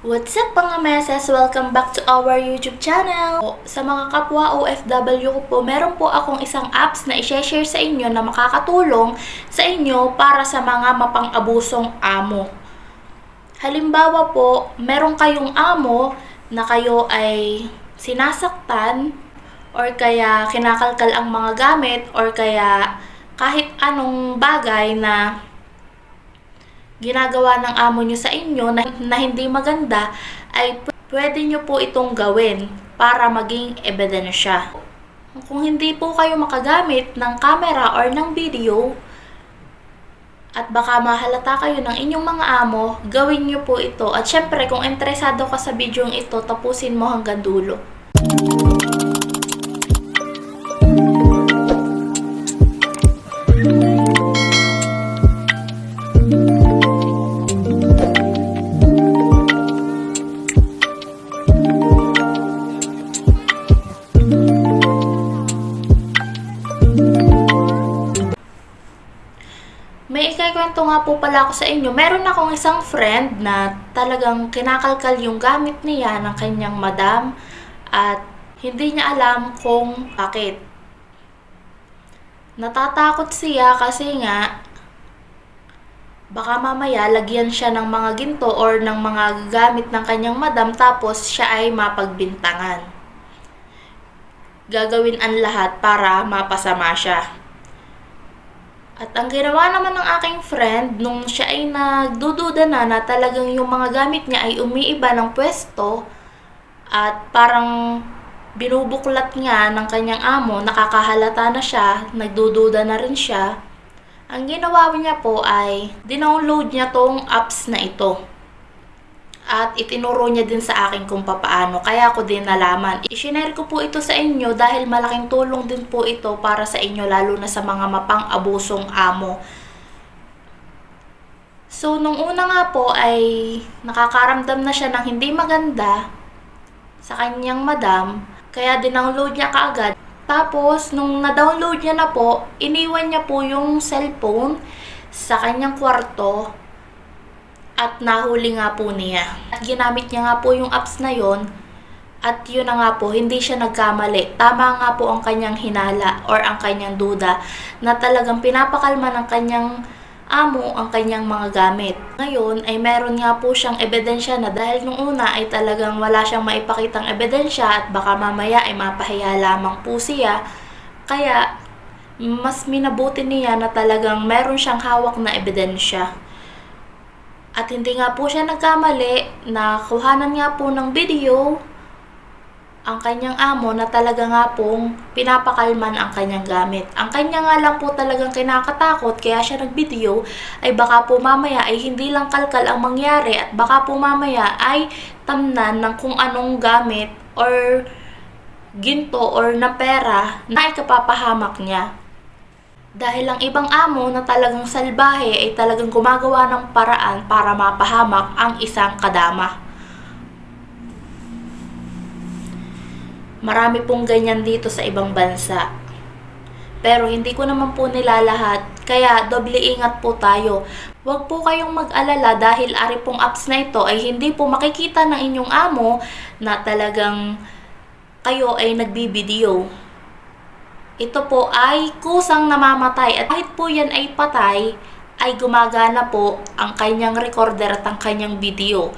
What's up mga meses? Welcome back to our YouTube channel. Sa mga kapwa OFW ko po, meron po akong isang apps na i-share sa inyo na makakatulong sa inyo para sa mga mapang-abusong amo. Halimbawa po, meron kayong amo na kayo ay sinasaktan or kaya kinakalkal ang mga gamit or kaya kahit anong bagay na ginagawa ng amo nyo sa inyo na, na hindi maganda, ay pwede nyo po itong gawin para maging ebidensya. Kung hindi po kayo makagamit ng camera or ng video, at baka mahalata kayo ng inyong mga amo, gawin nyo po ito. At syempre, kung interesado ka sa video ito, tapusin mo hanggang dulo. May pala ako sa inyo. Meron akong isang friend na talagang kinakalkal yung gamit niya ng kanyang madam at hindi niya alam kung bakit. Natatakot siya kasi nga baka mamaya lagyan siya ng mga ginto or ng mga gamit ng kanyang madam tapos siya ay mapagbintangan. Gagawin ang lahat para mapasama siya. At ang ginawa naman ng aking friend, nung siya ay nagdududa na na talagang yung mga gamit niya ay umiiba ng pwesto at parang binubuklat nga ng kanyang amo, nakakahalata na siya, nagdududa na rin siya. Ang ginawa niya po ay dinownload niya tong apps na ito. At itinuro niya din sa akin kung papaano, kaya ako din nalaman. I-share ko po ito sa inyo dahil malaking tulong din po ito para sa inyo lalo na sa mga mapang-abusong amo. So, nung una nga po ay nakakaramdam na siya ng hindi maganda sa kanyang madam, kaya dinownload niya kaagad. Tapos, nung na-download niya na po, iniwan niya po yung cellphone sa kanyang kwarto at nahuli nga po niya. At ginamit niya nga po yung apps na yon at yun na nga po, hindi siya nagkamali. Tama nga po ang kanyang hinala or ang kanyang duda na talagang pinapakalma ng kanyang amo ang kanyang mga gamit. Ngayon ay meron nga po siyang ebidensya na dahil nung una ay talagang wala siyang maipakitang ebidensya at baka mamaya ay mapahiya lamang po siya. Kaya mas minabuti niya na talagang meron siyang hawak na ebidensya. At hindi nga po siya nagkamali na kuhanan nga po ng video ang kanyang amo na talaga nga pong pinapakalman ang kanyang gamit. Ang kanya nga lang po talagang kinakatakot kaya siya nag-video ay baka po mamaya ay hindi lang kalkal ang mangyari at baka po mamaya ay tamnan ng kung anong gamit or ginto or na pera na ikapapahamak niya. Dahil ang ibang amo na talagang salbahe ay talagang gumagawa ng paraan para mapahamak ang isang kadama. Marami pong ganyan dito sa ibang bansa. Pero hindi ko naman po nilalahat, kaya doble ingat po tayo. Huwag po kayong mag-alala dahil ari pong apps na ito ay hindi po makikita ng inyong amo na talagang kayo ay nagbibideo. Ito po ay kusang namamatay at kahit po yan ay patay, ay gumagana po ang kanyang recorder at ang kanyang video.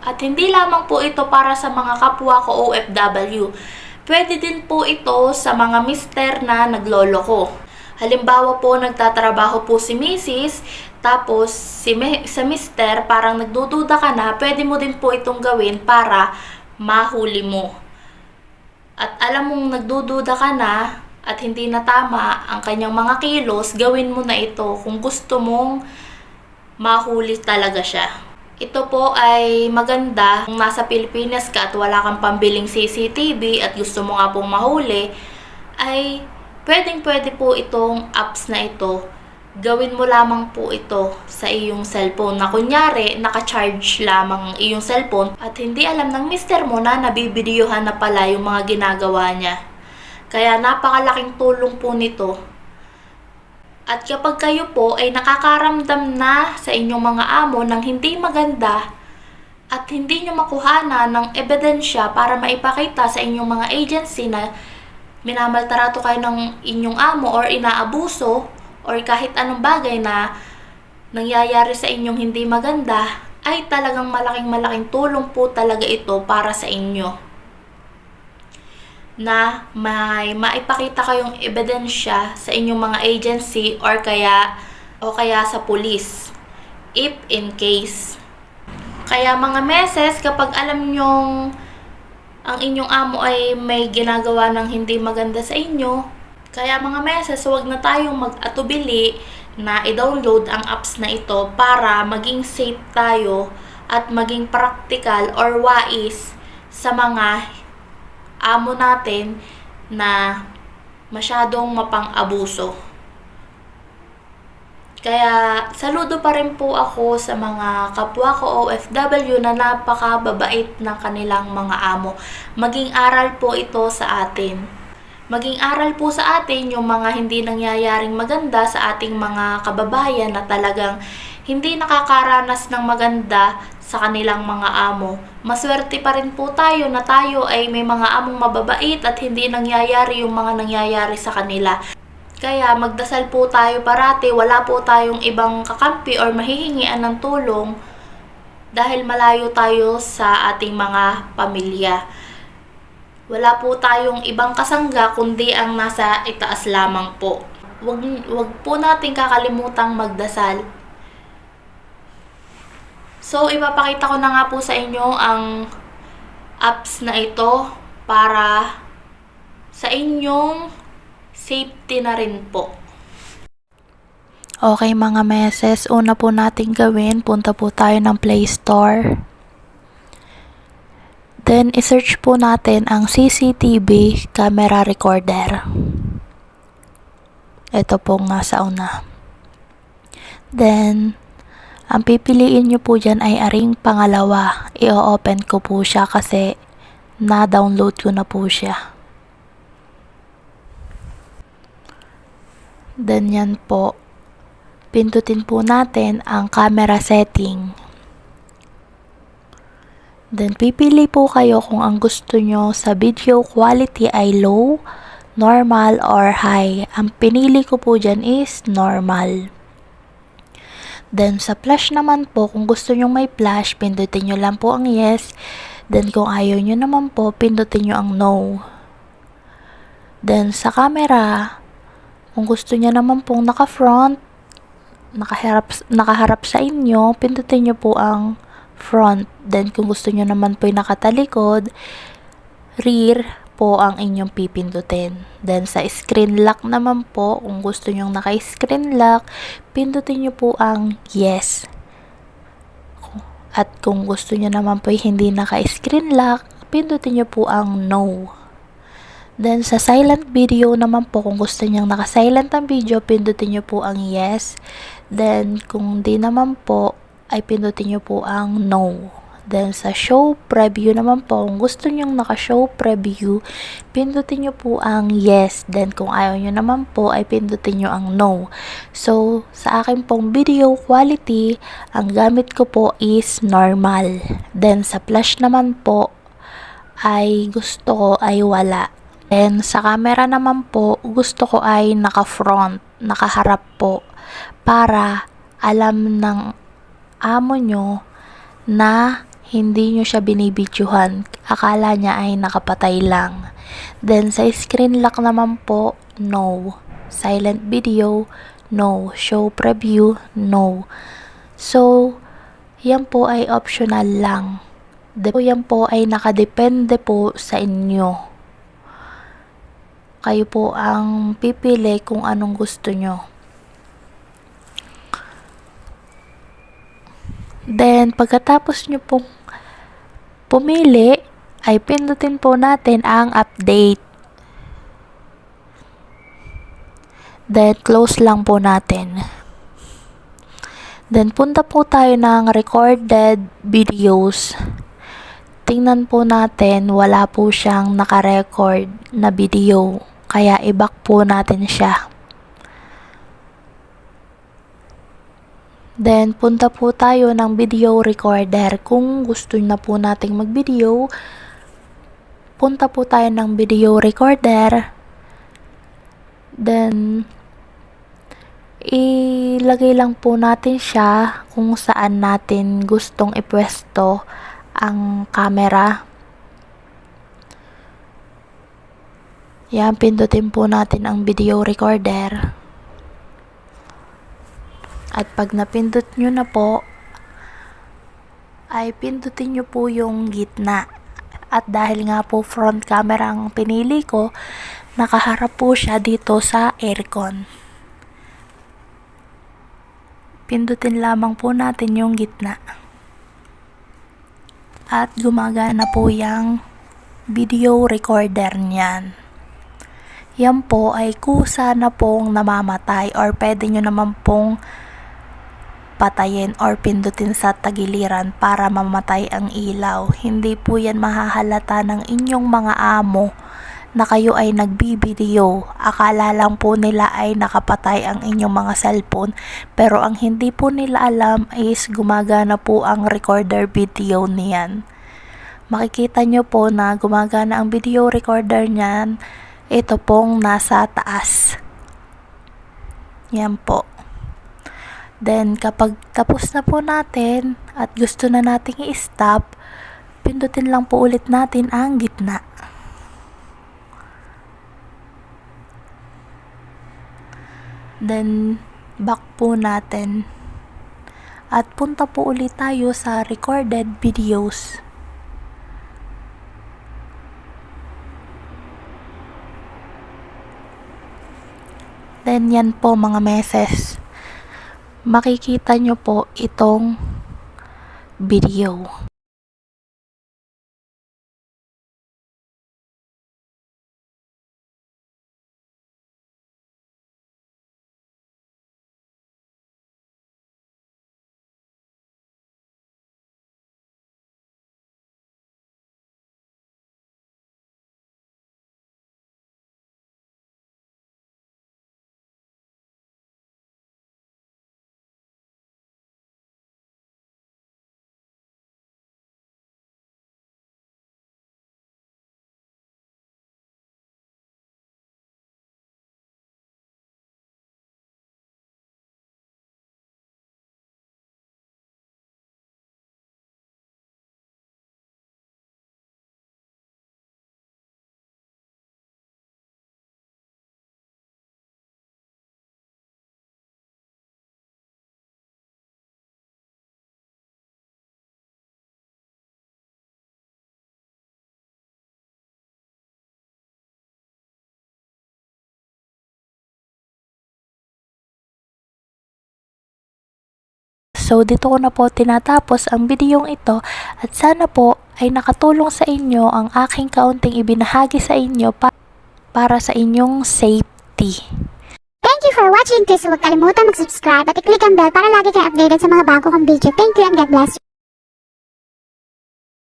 At hindi lamang po ito para sa mga kapwa ko OFW. Pwede din po ito sa mga mister na nagloloko. Halimbawa po, nagtatrabaho po si Mrs. Tapos, si sa mister, parang nagdududa ka na, pwede mo din po itong gawin para mahuli mo. At alam mong nagdududa ka na at hindi na tama ang kanyang mga kilos, gawin mo na ito kung gusto mong mahuli talaga siya. Ito po ay maganda kung nasa Pilipinas ka at wala kang pambiling CCTV at gusto mo nga pong mahuli, ay pwedeng pwede po itong apps na ito. Gawin mo lamang po ito sa iyong cellphone na kunyari naka-charge lamang ang iyong cellphone at hindi alam ng mister mo na nabibidyohan na pala yung mga ginagawa niya. Kaya napakalaking tulong po nito At kapag kayo po ay nakakaramdam na sa inyong mga amo ng hindi maganda, at hindi nyo makuhana ng ebidensya para maipakita sa inyong mga agency na minamaltrato kayo ng inyong amo or inaabuso or kahit anong bagay na nangyayari sa inyong hindi maganda, ay talagang malaking malaking tulong po talaga ito para sa inyo. Na may maipakita kayong ebidensya sa inyong mga agency or kaya o kaya sa police if in case. Kaya mga meses, kapag alam nyong ang inyong amo ay may ginagawa ng hindi maganda sa inyo, kaya mga meses, huwag na tayong mag-atubili na i-download ang apps na ito para maging safe tayo at maging practical or wais sa mga amo natin na masyadong mapang-abuso. Kaya saludo pa rin po ako sa mga kapwa ko OFW na napakababait ng kanilang mga amo. Maging aral po ito sa atin. Maging aral po sa atin yung mga hindi nangyayaring maganda sa ating mga kababayan na talagang hindi nakakaranas ng maganda sa kanilang mga amo. Maswerte pa rin po tayo na tayo ay may mga among mababait at hindi nangyayari yung mga nangyayari sa kanila. Kaya magdasal po tayo parati, wala po tayong ibang kakampi or mahihingian ng tulong dahil malayo tayo sa ating mga pamilya. Wala po tayong ibang kasangga kundi ang nasa itaas lamang po. Wag, wag po natin kakalimutang magdasal. So, ipapakita ko na nga po sa inyo ang apps na ito para sa inyong safety na rin po. Okay mga meses, una po natin gawin, punta po tayo ng Play Store. Then, isearch po natin ang CCTV camera recorder. Ito pong nasa una. Then, ang pipiliin nyo po dyan ay aring pangalawa. I-open ko po siya kasi na-download ko na po siya. Then yan po, pindutin po natin ang camera setting. Then pipili po kayo kung ang gusto nyo sa video quality ay low, normal, or high. Ang pinili ko po dyan is normal. Then sa flash naman po, kung gusto nyo may flash, pindutin nyo lang po ang yes. Then kung ayaw nyo naman po, pindutin nyo ang no. Then sa camera, kung gusto niya naman pong naka-front, nakaharap, nakaharap sa inyo, pindutin niyo po ang front. Then, kung gusto niyo naman po yung nakatalikod, rear po ang inyong pipindutin. Then, sa screen lock naman po, kung gusto niyo naka-screen lock, pindutin niyo po ang yes. At kung gusto niyo naman po hindi naka-screen lock, pindutin niyo po ang no. Then, sa silent video naman po, kung gusto niyang naka-silent ang video, pindutin niyo po ang yes. Then, kung di naman po, ay pindutin niyo po ang no. Then, sa show preview naman po, kung gusto niyong naka-show preview, pindutin niyo po ang yes. Then, kung ayaw niyo naman po, ay pindutin niyo ang no. So, sa akin pong video quality, ang gamit ko po is normal. Then, sa flash naman po, ay gusto ko ay wala. And sa camera naman po, gusto ko ay naka-front, nakaharap po para alam ng amo nyo na hindi nyo siya binibidyohan. Akala niya ay nakapatay lang. Then sa screen lock naman po, no. Silent video, no. Show preview, no. So, yan po ay optional lang. De yan po ay nakadepende po sa inyo kayo po ang pipili kung anong gusto nyo. Then, pagkatapos nyo pong pumili, ay pindutin po natin ang update. Then, close lang po natin. Then, punta po tayo ng recorded videos tingnan po natin wala po siyang nakarecord na video. Kaya i-back po natin siya. Then, punta po tayo ng video recorder. Kung gusto na po nating mag-video, punta po tayo ng video recorder. Then, ilagay lang po natin siya kung saan natin gustong ipwesto ang camera. Yan, pindutin po natin ang video recorder. At pag napindot nyo na po, ay pindutin nyo po yung gitna. At dahil nga po front camera ang pinili ko, nakaharap po siya dito sa aircon. Pindutin lamang po natin yung gitna. At gumagana po yung video recorder niyan. Yan po ay kusa na pong namamatay or pwede nyo naman pong patayin or pindutin sa tagiliran para mamatay ang ilaw. Hindi po yan mahahalata ng inyong mga amo na kayo ay nagbibideo. Akala lang po nila ay nakapatay ang inyong mga cellphone pero ang hindi po nila alam is gumagana po ang recorder video niyan. Makikita nyo po na gumagana ang video recorder niyan. Ito pong nasa taas. Yan po. Then, kapag tapos na po natin at gusto na nating i-stop, pindutin lang po ulit natin ang gitna. Then, back po natin. At punta po ulit tayo sa recorded videos. Then, yan po mga meses makikita nyo po itong video. So, dito ko na po tinatapos ang videong ito at sana po ay nakatulong sa inyo ang aking kaunting ibinahagi sa inyo pa- para sa inyong safety. Thank you for watching. Please huwag kalimutan mag-subscribe at i-click ang bell para lagi kayo updated sa mga bago kong video. Thank you and God bless you.